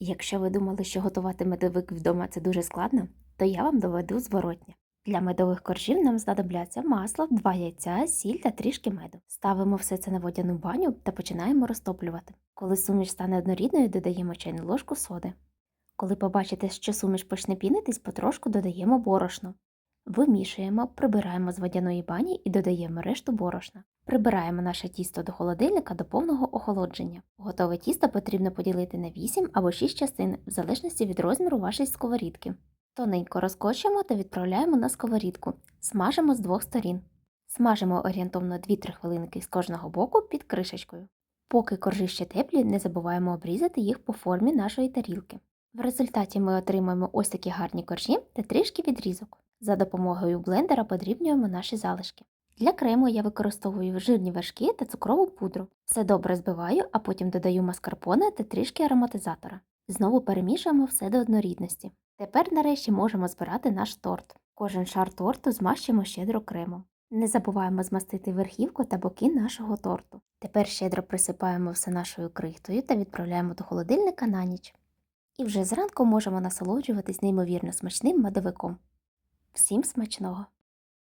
Якщо ви думали, що готувати медовик вдома це дуже складно, то я вам доведу зворотнє. Для медових коржів нам знадобляться масло, 2 яйця, сіль та трішки меду. Ставимо все це на водяну баню та починаємо розтоплювати. Коли суміш стане однорідною, додаємо чайну ложку соди. Коли побачите, що суміш почне пінитись, потрошку додаємо борошно. Вимішуємо, прибираємо з водяної бані і додаємо решту борошна. Прибираємо наше тісто до холодильника до повного охолодження. Готове тісто потрібно поділити на 8 або 6 частин, в залежності від розміру вашої сковорідки. Тоненько розкочуємо та відправляємо на сковорідку. Смажимо з двох сторін. Смажимо орієнтовно 2-3 хвилинки з кожного боку під кришечкою. Поки коржі ще теплі, не забуваємо обрізати їх по формі нашої тарілки. В результаті ми отримаємо ось такі гарні коржі та трішки відрізок. За допомогою блендера подрібнюємо наші залишки. Для крему я використовую жирні вершки та цукрову пудру. Все добре збиваю, а потім додаю маскарпоне та трішки ароматизатора. Знову перемішуємо все до однорідності. Тепер нарешті можемо збирати наш торт. Кожен шар торту змащуємо щедро кремом. Не забуваємо змастити верхівку та боки нашого торту. Тепер щедро присипаємо все нашою крихтою та відправляємо до холодильника на ніч. І вже зранку можемо насолоджуватись неймовірно смачним медовиком. Всім смачного!